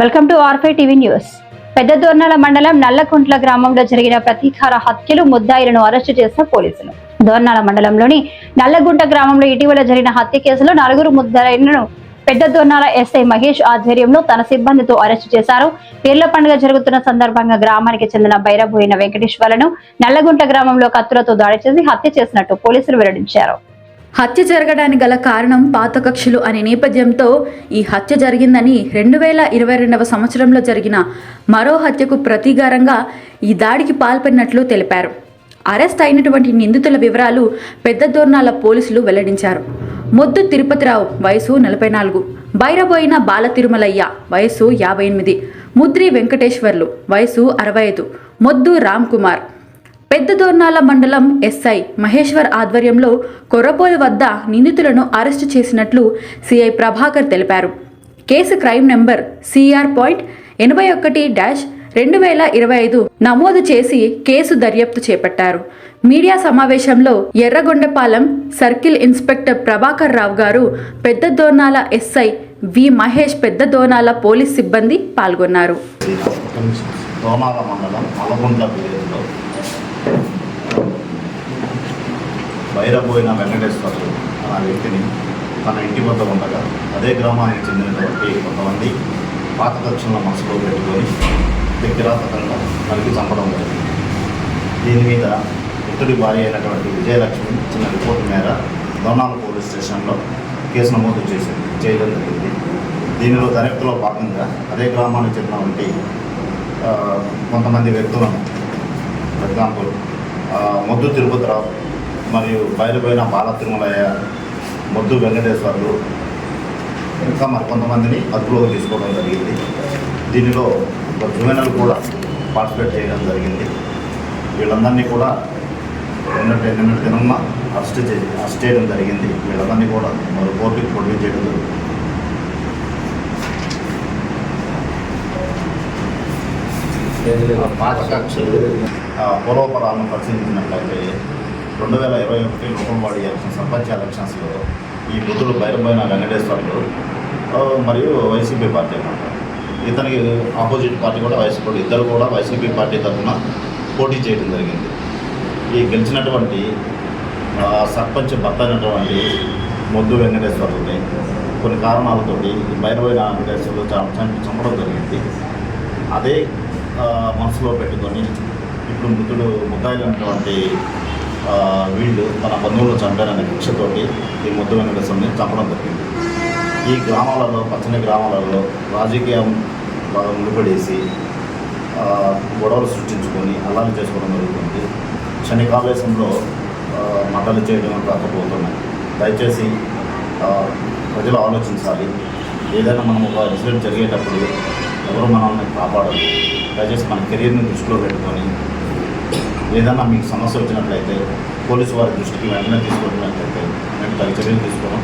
Welcome to R five TV news పెద్ద దోర్నాల మండలం నల్లకుంట్ల గ్రామంలో జరిగిన ప్రతీకార హత్యలు ముద్దాయిలను అరెస్టు చేసిన పోలీసులు. దోర్నాల మండలంలోని నల్లగుంట గ్రామంలో ఇటీవల జరిగిన హత్య కేసులో నలుగురు ముద్దాయిలను పెద్ద దోర్నాల ఎస్ఐ మహేష్ ఆధ్వర్యంలో తన సిబ్బందితో అరెస్టు చేశారు. పేర్ల పండుగ జరుగుతున్న సందర్భంగా గ్రామానికి చెందిన బైరబోయిన వెంకటేశ్వర్లను నల్లగుంట గ్రామంలో కత్తులతో దాడి చేసి హత్య చేసినట్టు పోలీసులు వెల్లడించారు. హత్య జరగడానికి గల కారణం పాత కక్షలు అనే నేపథ్యంతో ఈ హత్య జరిగిందని రెండు వేల ఇరవై రెండవ సంవత్సరంలో జరిగిన మరో హత్యకు ప్రతీకారంగా ఈ దాడికి పాల్పడినట్లు తెలిపారు. అరెస్ట్ అయినటువంటి నిందితుల వివరాలు పెద్ద దోర్నాల పోలీసులు వెల్లడించారు. మొద్దు తిరుపతిరావు వయసు నలభై నాలుగు. బైరబోయిన బాల తిరుమలయ్య వయసు యాభై ఎనిమిది. ముద్రి వెంకటేశ్వర్లు వయసు అరవై ఐదు. మొద్దు రామ్ కుమార్ పెద్ద దోర్నాల మండలం ఎస్ఐ మహేశ్వర్ ఆధ్వర్యంలో కొర్రపోలు వద్ద నిందితులను అరెస్టు చేసినట్లు సిఐ ప్రభాకర్ తెలిపారు. Case crime number CR point ఎనభై ఒకటి డాష్ రెండు వేల ఇరవై ఐదు నమోదు చేసి కేసు దర్యాప్తు చేపట్టారు. మీడియా సమావేశంలో ఎర్రగొండపాలెం సర్కిల్ ఇన్స్పెక్టర్ ప్రభాకర్ రావు గారు పెద్ద దోర్నాల ఎస్ఐ వి మహేష్ పెద్ద దోనాల పోలీస్ సిబ్బంది పాల్గొన్నారు. దోమాల మండలం అలగుంట్ల విలేజ్లో. బైరబోయిన వెంకటేశ్వరుడు అనే వ్యక్తిని తన ఇంటి వద్ద ఉండగా అదే గ్రామానికి చెందినటువంటి కొంతమంది పాత దక్షిణ మనసులో పెట్టుకొని దగ్గరాతకంగా నరికి చంపడం జరిగింది. దీని మీద ఇతడి భార్య అయినటువంటి విజయలక్ష్మి చిన్న రిపోర్ట్ మేర దోనాల పోలీస్ స్టేషన్లో కేసు నమోదు చేసింది చేయడం జరిగింది. దీనిలో దర్యాప్తులో భాగంగా అదే గ్రామానికి చెందినటువంటి కొంతమంది వ్యక్తులను ఫర్ ఎగ్జాంపుల్ మొద్దు తిరుపతిరావు మరియు బయలుపోయిన బాల తిరుమలయ్య మొద్దు వెంకటేశ్వర్లు ఇంకా మరి కొంతమందిని అదుపులోకి తీసుకోవడం జరిగింది. దీనిలో ఒక జువెనల్ కూడా పార్టిసిపేట్ చేయడం జరిగింది. వీళ్ళందరినీ కూడా నిన్నటి నిన్నటి దినమ్మ అరెస్ట్ చేసి అరెస్ట్ చేయడం జరిగింది. వీళ్ళందరినీ కూడా మరి కోర్టుకి పొడిగి చేయడం జరిగింది. పాఠకక్షలు పూర్వపరాలను పరిశీలించినట్లయితే రెండు వేల ఇరవై ఒకటి లోకంవాడి ఎలక్షన్ సర్పంచ్ ఎలక్షన్స్లో ఈ బుద్ధుడు బైరబోయిన వెంకటేశ్వర్లు మరియు వైసీపీ పార్టీ అన్నమాట ఇతనికి ఆపోజిట్ పార్టీ కూడా వైసీపీ ఇద్దరు కూడా వైసీపీ పార్టీ తరఫున పోటీ చేయడం జరిగింది. ఈ గెలిచినటువంటి సర్పంచ్ భర్త అయినటువంటి మొద్దు వెంకటేశ్వర్లని కొన్ని కారణాలతోటి ఈ బైరబోయిన వెంకటేశ్వర్లు చంపడం జరిగింది. అదే మనసులో పెట్టుకొని ఇప్పుడు మృతుడు ముద్దాయిలైనటువంటి అనేటువంటి వీళ్ళు తన బంధువులు చంపారనే కక్షతోటి ఈ ముద్దు వెంకటేశ్వరుని చంపడం జరిగింది. ఈ గ్రామాలలో పచ్చని గ్రామాలలో రాజకీయం బాగా ముడిపడేసి గొడవలు సృష్టించుకొని అల్లాలు చేసుకోవడం జరుగుతుంది. క్షణికావేశంలో ఆ, మంటలు చేయడం కాకపోతున్నాయి దయచేసి ప్రజలు ఆలోచించాలి. ఏదైనా మనం ఒక ఇన్సిడెంట్ జరిగేటప్పుడు ఎవరు మనల్ని కాపాడరు. దయచేసి మన కెరీర్ని దృష్టిలో పెట్టుకొని ఏదైనా మీకు సమస్య వచ్చినట్లయితే పోలీసు వారి దృష్టికి వెంటనే తీసుకున్నట్లయితే మేము తగిన చర్యలు తీసుకోవడం